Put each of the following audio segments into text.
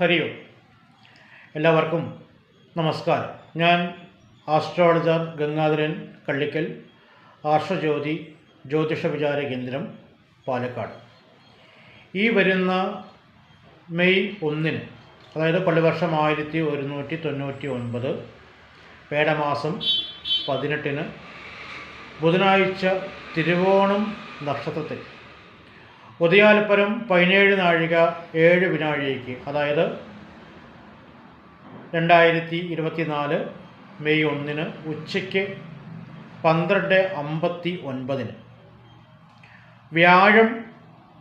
ഹരി ഓം. എല്ലാവർക്കും നമസ്കാരം. ഞാൻ ആസ്ട്രോളജർ ഗംഗാധരൻ കള്ളിക്കൽ ആർഷജ്യോതി ജ്യോതിഷ വിചാര കേന്ദ്രം പാലക്കാട്. ഈ വരുന്ന മെയ് ഒന്നിന് അതായത് പള്ളിവർഷം ആയിരത്തി ഒരുന്നൂറ്റി തൊണ്ണൂറ്റി ഒൻപത് പേടമാസം പതിനെട്ടിന് ബുധനാഴ്ച തിരുവോണം നക്ഷത്രത്തിൽ ഉദയാൽപ്പരം പതിനേഴ് നാഴിക ഏഴ് വിനാഴികയ്ക്ക് അതായത് രണ്ടായിരത്തി ഇരുപത്തിനാല് മെയ് ഒന്നിന് ഉച്ചയ്ക്ക് പന്ത്രണ്ട് അമ്പത്തി ഒൻപതിന്. വ്യാഴം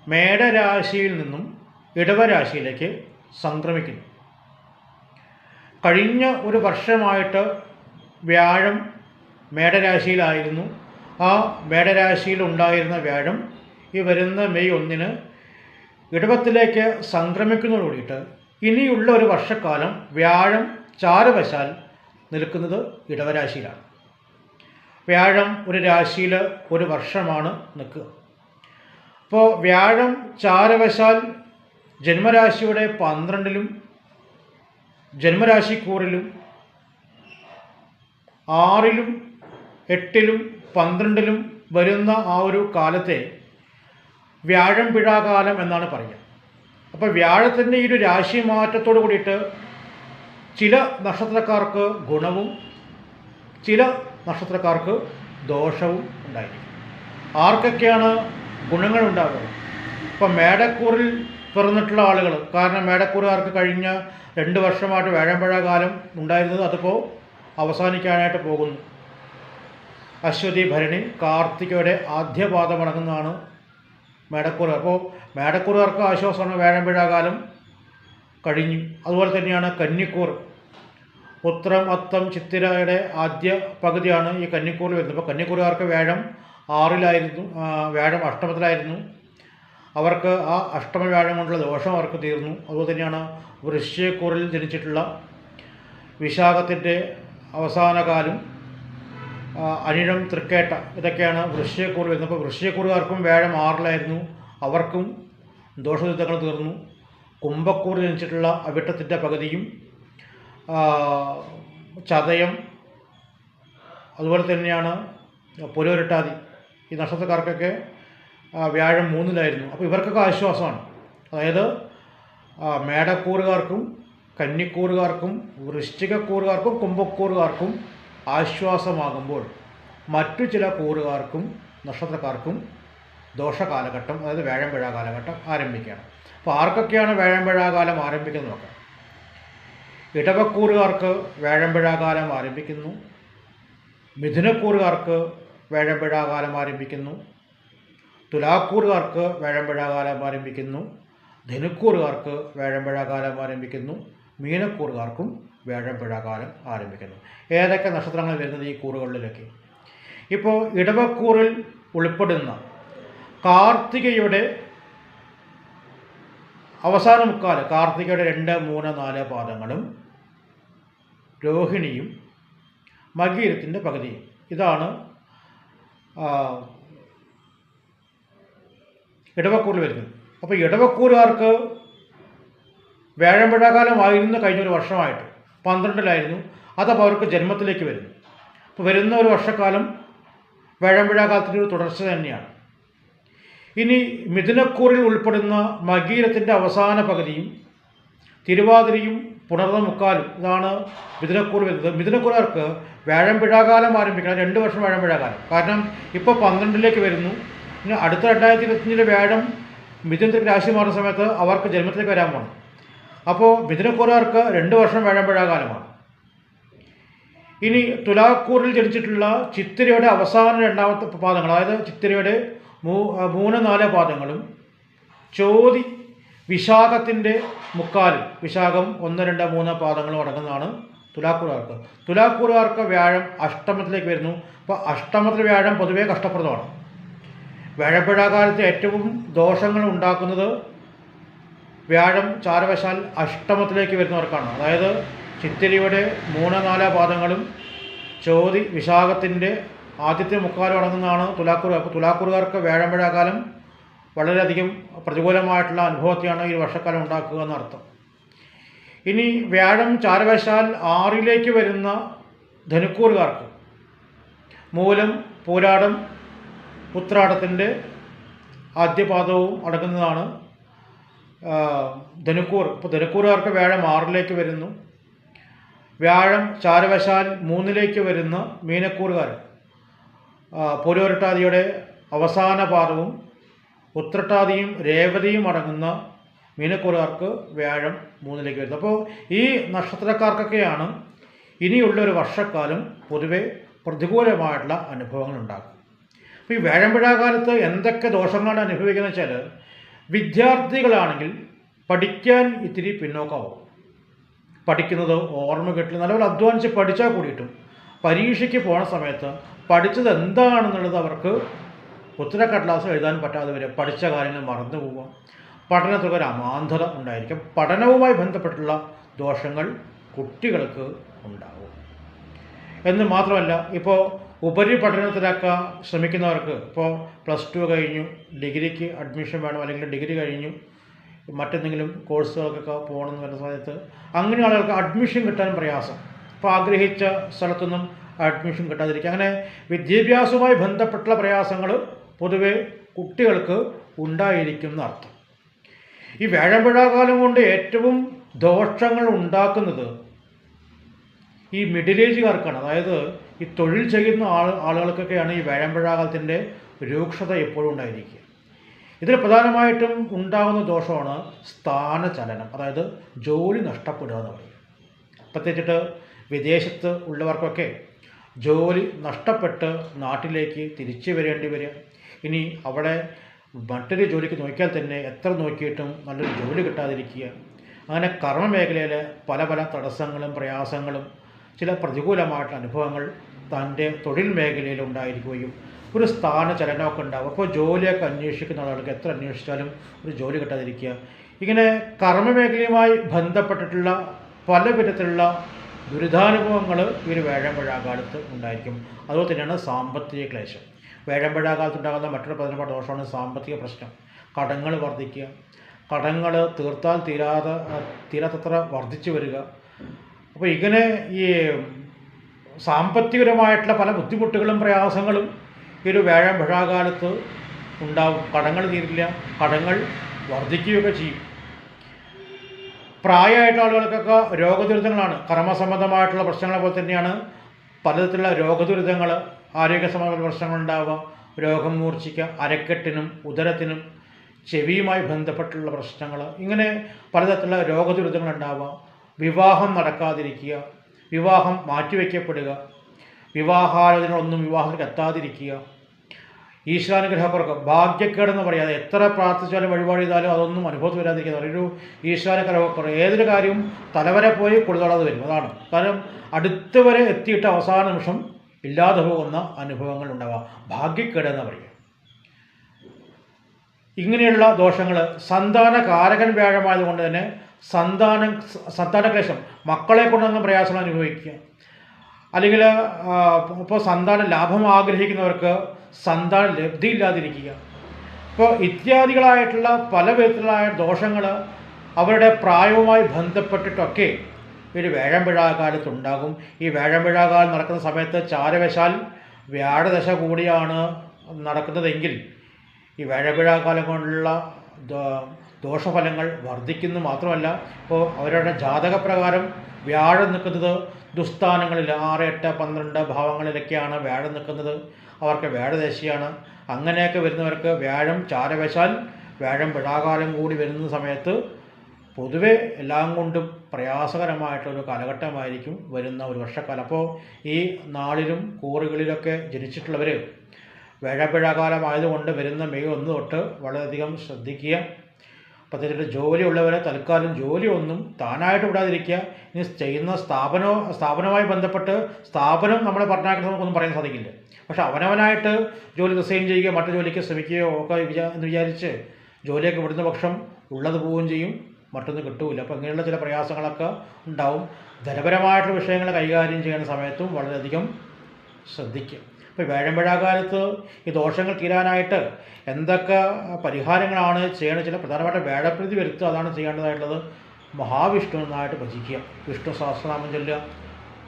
മേടരാശിയിൽ നിന്നും ഇടവരാശിയിലേക്ക് സംക്രമിക്കുന്നു. കഴിഞ്ഞ ഒരു വർഷമായിട്ട് വ്യാഴം മേടരാശിയിലായിരുന്നു. ആ മേടരാശിയിൽ ഉണ്ടായിരുന്ന വ്യാഴം ഈ വരുന്ന മെയ് ഒന്നിന് ഇടവത്തിലേക്ക് സംക്രമിക്കുന്നതോട് കൂടിയിട്ട് ഇനിയുള്ള ഒരു വർഷക്കാലം വ്യാഴം ചാരവശാൽ നിൽക്കുന്നത് ഇടവരാശിയിലാണ്. വ്യാഴം ഒരു രാശിയിൽ ഒരു വർഷമാണ് നിൽക്കുക. അപ്പോൾ വ്യാഴം ചാരവശാൽ ജന്മരാശിയുടെ പന്ത്രണ്ടിലും ജന്മരാശിക്കൂറിലും ആറിലും എട്ടിലും പന്ത്രണ്ടിലും വരുന്ന ആ ഒരു കാലത്തെ വ്യാഴം പിഴാകാലം എന്നാണ് പറയുക. അപ്പോൾ വ്യാഴത്തിന്റെ ഈ ഒരു രാശി മാറ്റത്തോട് കൂടിയിട്ട് ചില നക്ഷത്രക്കാർക്ക് ഗുണവും ചില നക്ഷത്രക്കാർക്ക് ദോഷവും ഉണ്ടായിരിക്കും. ആർക്കൊക്കെയാണ് ഗുണങ്ങൾ ഉണ്ടാകുന്നത് ഇപ്പം മേടക്കൂറിൽ പിറന്നിട്ടുള്ള ആളുകൾ കാരണം മേടക്കൂറുകാർക്ക് കഴിഞ്ഞ രണ്ട് വർഷമായിട്ട് വേഴമ്പഴ കാലം ഉണ്ടായിരുന്നത് അതിപ്പോൾ അവസാനിക്കാനായിട്ട് പോകുന്നു. അശ്വതി ഭരണി കാർത്തികയുടെ ആദ്യപാദം അടങ്ങുന്നതാണ് മേടക്കൂറ് അപ്പോൾ മേടക്കൂറുകാർക്ക് ആശ്വാസമാണ് വേഴം കാലം കഴിഞ്ഞു. അതുപോലെ തന്നെയാണ് കന്നിക്കൂർ. ഉത്രം അത്തം ചിത്തിരയുടെ ആദ്യ പകുതിയാണ് ഈ കന്നിക്കൂറിൽ വരുന്നത്. അപ്പോൾ കന്നിക്കൂറുകാർക്ക് വേഴം ആറിലായിരുന്നു വേഴം അഷ്ടമത്തിലായിരുന്നു. അവർക്ക് ആ അഷ്ടമ വ്യാഴം കൊണ്ടുള്ള ദോഷം അവർക്ക് തീർന്നു. അതുപോലെ തന്നെയാണ് വൃശ്യക്കൂറിൽ ജനിച്ചിട്ടുള്ള വിശാഖത്തിന്റെ അവസാന കാലം ആ, അനിഴം തൃക്കേട്ട ഇതൊക്കെയാണ് വൃശ്യക്കൂർ വരുന്നത്. അപ്പോൾ വൃശ്യക്കൂറുകാർക്കും വ്യാഴം ആറിലായിരുന്നു. അവർക്കും ദോഷയുദ്ധങ്ങൾ തീർന്നു. കുംഭക്കൂർ ജനിച്ചിട്ടുള്ള അവിട്ടത്തിന്റെ പകുതിയും ചതയം അതുപോലെ തന്നെയാണ് പുലവരട്ടാതി ഈ നക്ഷത്രക്കാർക്കൊക്കെ വ്യാഴം മൂന്നിലായിരുന്നു. അപ്പോൾ ഇവർക്കൊക്കെ ആശ്വാസമാണ്. അതായത് മേടക്കൂറുകാർക്കും കന്നിക്കൂറുകാർക്കും വൃശ്ചികക്കൂറുകാർക്കും കുംഭക്കൂറുകാർക്കും ആശ്വാസമാകുമ്പോൾ മറ്റു ചില കൂറുകാർക്കും നക്ഷത്രക്കാർക്കും ദോഷകാലഘട്ടം അതായത് വേഴമ്പഴ കാലഘട്ടം ആരംഭിക്കുകയാണ്. അപ്പോൾ ആർക്കൊക്കെയാണ് വേഴമ്പഴ കാലം ആരംഭിക്കുന്നത് നോക്കാം. ഇടവക്കൂറുകാർക്ക് വേഴമ്പഴ കാലം ആരംഭിക്കുന്നു. മിഥുനക്കൂറുകാർക്ക് വേഴമ്പഴ കാലം ആരംഭിക്കുന്നു. തുലാക്കൂറുകാർക്ക് വേഴമ്പഴ കാലം ആരംഭിക്കുന്നു. ധനുക്കൂറുകാർക്ക് വേഴമ്പഴ കാലം ആരംഭിക്കുന്നു. മീനക്കൂറുകാർക്കും വേഴമ്പഴ കാലം ആരംഭിക്കുന്നു. ഏതൊക്കെ നക്ഷത്രങ്ങൾ വരുന്നത് ഈ കൂറുകളിലൊക്കെ? ഇപ്പോൾ ഇടവക്കൂറിൽ ഉൾപ്പെടുന്ന കാർത്തികയുടെ അവസാന മുക്കാൽ കാർത്തികയുടെ രണ്ട് മൂന്ന് നാല് പാദങ്ങളും രോഹിണിയും മകീരത്തിന്റെ പകുതിയും. ഇതാണ് ഇടവക്കൂറിൽ വരുന്നത്. അപ്പോൾ ഇടവക്കൂറുകാർക്ക് വ്യാഴമ്പഴകാലമായിരുന്നു കഴിഞ്ഞൊരു വർഷമായിട്ട്. പന്ത്രണ്ടിലായിരുന്നു. അതപ്പോൾ അവർക്ക് ജന്മത്തിലേക്ക് വരുന്നു. അപ്പോൾ വരുന്ന ഒരു വർഷക്കാലം വേഴമ്പഴകാലത്തിന്റെ ഒരു തുടർച്ച തന്നെയാണ്. ഇനി മിഥുനക്കൂറിൽ ഉൾപ്പെടുന്ന മകീരത്തിന്റെ അവസാന പകുതിയും തിരുവാതിരയും പുണർന്ന മുക്കാലും ഇതാണ് മിഥുനക്കൂർ വരുന്നത്. മിഥുനക്കൂറുകാർക്ക് വേഴമ്പിഴാകാലം ആരംഭിക്കണം. രണ്ട് വർഷം വേഴമ്പിഴാകാലം കാരണം ഇപ്പോൾ പന്ത്രണ്ടിലേക്ക് വരുന്നു. ഇനി അടുത്ത രണ്ടായിരത്തി ഇരുപത്തഞ്ചിലെ വേഴം മിഥുനത്തിലേക്ക് രാശി മാറുന്ന സമയത്ത് അവർക്ക് ജന്മത്തിലേക്ക് വരാൻ പോകണം അപ്പോൾ മിഥുനക്കൂറുകാർക്ക് രണ്ട് വർഷം വ്യാഴംപിഴാകാലമാണ് ഇനി തുലാക്കൂറിൽ ജനിച്ചിട്ടുള്ള ചിത്തിരയുടെ അവസാന രണ്ടാമത്തെ പാദങ്ങൾ അതായത് ചിത്തിരയുടെ മൂന്ന് നാല് പാദങ്ങളും ചോതി വിശാഖത്തിന്റെ മുക്കാലും വിശാഖം ഒന്ന് രണ്ട് മൂന്ന് പാദങ്ങളും അടങ്ങുന്നതാണ് തുലാക്കൂറുകാർക്ക്. തുലാക്കൂറുകാർക്ക് വ്യാഴം അഷ്ടമത്തിലേക്ക് വരുന്നു. അപ്പോൾ അഷ്ടമത്തിൽ വ്യാഴം പൊതുവേ കഷ്ടപ്രദമാണ്. വ്യാഴപ്പഴാകാലത്ത് ഏറ്റവും ദോഷങ്ങൾ ഉണ്ടാക്കുന്നത് വ്യാഴം ചാരവശാൽ അഷ്ടമത്തിലേക്ക് വരുന്നവർക്കാണ്. അതായത് ചിത്തിരിയുടെ മൂന്ന് നാല് പാദങ്ങളും ചോതി വിശാഖത്തിന്റെ ആദ്യത്തെ മുക്കാലും അടങ്ങുന്നതാണ് തുലാക്കൂർ. അപ്പോൾ തുലാക്കൂറുകാർക്ക് വ്യാഴമ്പഴാകാലം വളരെയധികം പ്രതികൂലമായിട്ടുള്ള അനുഭവത്തെയാണ് ഈ വർഷക്കാലം ഉണ്ടാക്കുക എന്നർത്ഥം. ഇനി വ്യാഴം ചാരവശാൽ ആറിലേക്ക് വരുന്ന ധനുക്കൂറുകാർക്ക് മൂലം പൂരാടം ഉത്രാടത്തിന്റെ ആദ്യപാദവും അടങ്ങുന്നതാണ് ധനുക്കൂർ. ഇപ്പോൾ ധനുക്കൂറുകാർക്ക് വ്യാഴം ആറിലേക്ക് വരുന്നു. വ്യാഴം ചാരവശാൽ മൂന്നിലേക്ക് വരുന്ന മീനക്കൂറുകാർ. പൂരോരട്ടാതിയുടെ അവസാന പാദവും ഉത്രട്ടാതിയും രേവതിയും അടങ്ങുന്ന മീനക്കൂറുകാർക്ക് വ്യാഴം മൂന്നിലേക്ക് വരുന്നു. അപ്പോൾ ഈ നക്ഷത്രക്കാർക്കൊക്കെയാണ് ഇനിയുള്ള ഒരു വർഷക്കാലം പൊതുവെ പ്രതികൂലമായിട്ടുള്ള അനുഭവങ്ങൾ ഉണ്ടാകും അപ്പോൾ ഈ വേഴമ്പഴാകാലത്ത് എന്തൊക്കെ ദോഷങ്ങളാണ് അനുഭവിക്കുന്നത് വെച്ചാൽ വിദ്യാർത്ഥികളാണെങ്കിൽ പഠിക്കാൻ ഇത്തിരി പിന്നോക്കാവും. പഠിക്കുന്നത് ഓർമ്മ കിട്ടില്ല നല്ലപോലെ അധ്വാനിച്ച് പഠിച്ചാൽ കൂടിയിട്ടും പരീക്ഷയ്ക്ക് പോണ സമയത്ത് പഠിച്ചത് എന്താണെന്നുള്ളത് അവർക്ക് ഉത്തരക്കടലാസ് എഴുതാൻ പറ്റാതെ വരെ പഠിച്ച കാര്യങ്ങൾ മറന്നു പോവുക. പഠനത്തിൽ ഒരു അമാന്തത ഉണ്ടായിരിക്കും. പഠനവുമായി ബന്ധപ്പെട്ടുള്ള ദോഷങ്ങൾ കുട്ടികൾക്ക് ഉണ്ടാവും. എന്ന് മാത്രമല്ല ഇപ്പോൾ ഉപരിപഠനത്തിലാക്കാൻ ശ്രമിക്കുന്നവർക്ക് ഇപ്പോൾ പ്ലസ് ടു കഴിഞ്ഞു ഡിഗ്രിക്ക് അഡ്മിഷൻ വേണം അല്ലെങ്കിൽ ഡിഗ്രി കഴിഞ്ഞു മറ്റെന്തെങ്കിലും കോഴ്സുകൾക്കൊക്കെ പോകണമെന്ന് വരുന്ന സമയത്ത് അങ്ങനെ ആളുകൾക്ക് അഡ്മിഷൻ കിട്ടാൻ പ്രയാസം. ഇപ്പോൾ ആഗ്രഹിച്ച സ്ഥലത്തൊന്നും അഡ്മിഷൻ കിട്ടാതിരിക്കുക. അങ്ങനെ വിദ്യാഭ്യാസവുമായി ബന്ധപ്പെട്ടുള്ള പ്രയാസങ്ങൾ പൊതുവെ കുട്ടികൾക്ക് ഉണ്ടായിരിക്കും എന്നർത്ഥം ഈ വേഴമ്പഴാകാലം കൊണ്ട് ഏറ്റവും ദോഷങ്ങൾ ഉണ്ടാക്കുന്നത് ഈ മിഡിൽ ഏജുകാർക്കാണ് അതായത് ഈ തൊഴിൽ ചെയ്യുന്ന ആൾ ആളുകൾക്കൊക്കെയാണ് ഈ വേഴമ്പഴാകാലത്തിന്റെ രൂക്ഷത എപ്പോഴും ഉണ്ടായിരിക്കുക. ഇതിൽ പ്രധാനമായിട്ടും ഉണ്ടാകുന്ന ദോഷമാണ് സ്ഥാനചലനം അതായത് ജോലി നഷ്ടപ്പെടുക എന്ന് പറയും. പ്രത്യേകിച്ചിട്ട് വിദേശത്ത് ഉള്ളവർക്കൊക്കെ ജോലി നഷ്ടപ്പെട്ട് നാട്ടിലേക്ക് തിരിച്ചു വരേണ്ടി വരിക. ഇനി അവിടെ മറ്റൊരു ജോലിക്ക് നോക്കിയാൽ തന്നെ എത്ര നോക്കിയിട്ടും നല്ലൊരു ജോലി കിട്ടാതിരിക്കുക. അങ്ങനെ കർമ്മ പല പല തടസ്സങ്ങളും പ്രയാസങ്ങളും ചില പ്രതികൂലമായിട്ടുള്ള അനുഭവങ്ങൾ തന്റെ തൊഴിൽ മേഖലയിൽ ഉണ്ടായിരിക്കുകയും ഒരു സ്ഥാന ചലനമൊക്കെ ഉണ്ടാവും. അപ്പോൾ ജോലിയൊക്കെ അന്വേഷിക്കുന്ന ആളുകൾക്ക് എത്ര അന്വേഷിച്ചാലും ഒരു ജോലി കിട്ടാതിരിക്കുക. ഇങ്ങനെ കർമ്മമേഖലയുമായി ബന്ധപ്പെട്ടിട്ടുള്ള പല വിധത്തിലുള്ള ദുരിതാനുഭവങ്ങൾ ഈ ഒരു വേഴമ്പഴാകാലത്ത് ഉണ്ടായിരിക്കും. അതുപോലെ തന്നെയാണ് സാമ്പത്തിക ക്ലേശം. വേഴമ്പഴാകാലത്ത് ഉണ്ടാകുന്ന മറ്റൊരു പ്രധാനപ്പെട്ട ദോഷമാണ് സാമ്പത്തിക പ്രശ്നം. കടങ്ങൾ വർദ്ധിക്കുക. കടങ്ങൾ തീർത്താൽ തീരാതെ തീരാത്തത്ര വർദ്ധിച്ചു വരിക. അപ്പോൾ ഇങ്ങനെ ഈ സാമ്പത്തികപരമായിട്ടുള്ള പല ബുദ്ധിമുട്ടുകളും പ്രയാസങ്ങളും ഈ ഒരു വ്യാഴം വിഴാകാലത്ത് ഉണ്ടാവും. കടങ്ങൾ തീരില്ല. കടങ്ങൾ വർദ്ധിക്കുകയൊക്കെ ചെയ്യും. പ്രായമായിട്ടുള്ള ആളുകൾക്കൊക്കെ രോഗദുരിതങ്ങളാണ്. കർമ്മസംബന്ധമായിട്ടുള്ള പ്രശ്നങ്ങളെ പോലെ തന്നെയാണ് പലതരത്തിലുള്ള രോഗദുരിതങ്ങൾ ആരോഗ്യ സംബന്ധമായ പ്രശ്നങ്ങൾ ഉണ്ടാവുക രോഗം മൂർച്ഛിക്കുക അരക്കെട്ടിനും ഉദരത്തിനും ചെവിയുമായി ബന്ധപ്പെട്ടുള്ള പ്രശ്നങ്ങൾ ഇങ്ങനെ പലതരത്തിലുള്ള രോഗദുരിതങ്ങൾ ഉണ്ടാവുക വിവാഹം നടക്കാതിരിക്കുക വിവാഹം മാറ്റിവെക്കപ്പെടുക വിവാഹാലോചനകളൊന്നും വിവാഹത്തിലേക്ക് എത്താതിരിക്കുക. ഈശ്വരാനുഗ്രഹക്കുറക്ക് ഭാഗ്യക്കേടെന്ന് പറയാതെ എത്ര പ്രാർത്ഥിച്ചാലും വഴിപാട് ചെയ്താലും അതൊന്നും അനുഭവത്തിൽ വരാതിരിക്കുക. ഒരു ഈശ്വരാനുഗ്രഹക്കുറവ് ഏതൊരു കാര്യവും തലവരെ പോയി കൊടുത്തോളാതെ വരും. അതാണ്. കാരണം അടുത്തവരെ എത്തിയിട്ട് അവസാന നിമിഷം ഇല്ലാതെ പോകുന്ന അനുഭവങ്ങൾ ഉണ്ടാവാം ഭാഗ്യക്കേടെന്ന് പറയുക. ഇങ്ങനെയുള്ള ദോഷങ്ങൾ സന്താന കാരകൻ വ്യാഴമായതുകൊണ്ട് തന്നെ സന്താനം സന്താനക്ലേശം മക്കളെ കൊണ്ടൊന്നും പ്രയാസങ്ങൾ അനുഭവിക്കുക. അല്ലെങ്കിൽ ഇപ്പോൾ സന്താന ലാഭം ആഗ്രഹിക്കുന്നവർക്ക് സന്താന ലബ്ധി ഇല്ലാതിരിക്കുക ഇപ്പോൾ ഇത്യാദികളായിട്ടുള്ള പല വിധത്തിലായ ദോഷങ്ങൾ അവരുടെ പ്രായവുമായി ബന്ധപ്പെട്ടിട്ടൊക്കെ ഒരു വേഴമ്പിഴാകാലത്ത് ഉണ്ടാകും ഈ വേഴമ്പിഴാകാലം നടക്കുന്ന സമയത്ത് ചാരവശാൽ വ്യാഴദശ കൂടിയാണ് നടക്കുന്നതെങ്കിൽ ഈ വേഴപ്പിഴാകാലം കൊണ്ടുള്ള ദോഷഫലങ്ങൾ വർദ്ധിക്കുന്നു മാത്രമല്ല ഇപ്പോൾ അവരുടെ ജാതകപ്രകാരം വ്യാഴം നിൽക്കുന്നത് ദുസ്ഥാനങ്ങളിൽ ആറ് എട്ട് പന്ത്രണ്ട് ഭാവങ്ങളിലൊക്കെയാണ് വ്യാഴം നിൽക്കുന്നത്. അവർക്ക് വ്യാഴദേശിയാണ്. അങ്ങനെയൊക്കെ വരുന്നവർക്ക് വ്യാഴം ചാരവശാൽ വ്യാഴം പിഴാകാലം കൂടി വരുന്ന സമയത്ത് പൊതുവെ എല്ലാം കൊണ്ടും പ്രയാസകരമായിട്ടൊരു കാലഘട്ടമായിരിക്കും വരുന്ന ഒരു വർഷക്കാലം. അപ്പോൾ ഈ നാളിലും കൂറുകളിലൊക്കെ ജനിച്ചിട്ടുള്ളവർ വേഴപ്പിഴകാലമായതുകൊണ്ട് വരുന്ന മെയ് ഒന്ന് തൊട്ട് വളരെയധികം ശ്രദ്ധിക്കുക. പ്രത്യേകിച്ച് ജോലിയുള്ളവരെ തൽക്കാലം ജോലി ഒന്നും താനായിട്ട് വിടാതിരിക്കുക. ഇനി ചെയ്യുന്ന സ്ഥാപനോ സ്ഥാപനവുമായി ബന്ധപ്പെട്ട് സ്ഥാപനം നമ്മളെ പറഞ്ഞാൽ നമുക്കൊന്നും പറയാൻ സാധിക്കില്ല. പക്ഷെ അവനവനായിട്ട് ജോലി റിസൈൻ ചെയ്യുകയോ മറ്റു ജോലിക്ക് ശ്രമിക്കുകയോ ഒക്കെ വിചാ എന്ന് വിചാരിച്ച് ജോലിയൊക്കെ വിടുന്ന പക്ഷം ഉള്ളത് പോവുകയും ചെയ്യും. മറ്റൊന്നും കിട്ടൂല. അപ്പോൾ ഇങ്ങനെയുള്ള ചില പ്രയാസങ്ങളൊക്കെ ഉണ്ടാവും. ധനപരമായിട്ടുള്ള വിഷയങ്ങൾ കൈകാര്യം ചെയ്യുന്ന സമയത്തും വളരെയധികം ശ്രദ്ധിക്കും ഇപ്പോൾ വേഴമ്പഴാകാലത്ത് ഈ ദോഷങ്ങൾ തീരാനായിട്ട് എന്തൊക്കെ പരിഹാരങ്ങളാണ് ചെയ്യേണ്ടത്? ചില പ്രധാനമായിട്ട് വേഴപ്രീതി വരുത്തുക അതാണ് ചെയ്യേണ്ടതായിട്ടുള്ളത്. മഹാവിഷ്ണുവിനായിട്ട് ഭജിക്കുക. വിഷ്ണു സഹസ്രനാമം ചൊല്ലുക.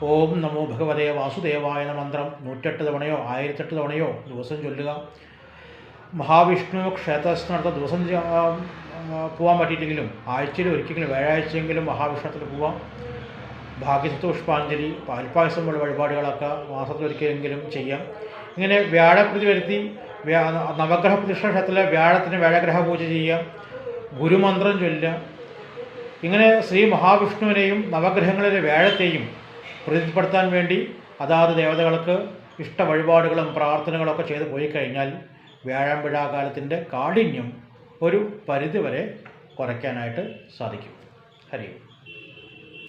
ഓം നമോ ഭഗവതേ വാസുദേവായ എന്ന മന്ത്രം നൂറ്റെട്ട് തവണയോ ആയിരത്തെട്ട് തവണയോ ദിവസം ചൊല്ലുക. മഹാവിഷ്ണു ക്ഷേത്രത്തിനടുത്ത ദിവസം പോകാൻ പറ്റിയിട്ടെങ്കിലും ആഴ്ചയിൽ ഒരിക്കലും വ്യാഴാഴ്ചയെങ്കിലും മഹാവിഷ്ണുത്തിൽ പോവാം. ഭാഗ്യസത്വ പുഷ്പാഞ്ജലി പാൽപ്പായസം പോലെ വഴിപാടുകളൊക്കെ മാസത്തിലൊരിക്കലെങ്കിലും ചെയ്യാം. ഇങ്ങനെ വ്യാഴപ്രതി വരുത്തി നവഗ്രഹ പ്രതിഷ്ഠ ക്ഷേത്രത്തിലെ വ്യാഴത്തിന് വ്യാഴഗ്രഹ പൂജ ചെയ്യാം ഗുരുമന്ത്രം ചൊല്ലുക. ഇങ്ങനെ ശ്രീ മഹാവിഷ്ണുവിനെയും നവഗ്രഹങ്ങളിലെ വ്യാഴത്തെയും പ്രീതിപ്പെടുത്താൻ വേണ്ടി അതാത് ദേവതകൾക്ക് ഇഷ്ട വഴിപാടുകളും പ്രാർത്ഥനകളൊക്കെ ചെയ്തു പോയി കഴിഞ്ഞാൽ വ്യാഴാമ്പിഴാകാലത്തിന്റെ കാഠിന്യം ഒരു പരിധിവരെ കുറയ്ക്കാനായിട്ട് സാധിക്കും. ഹരി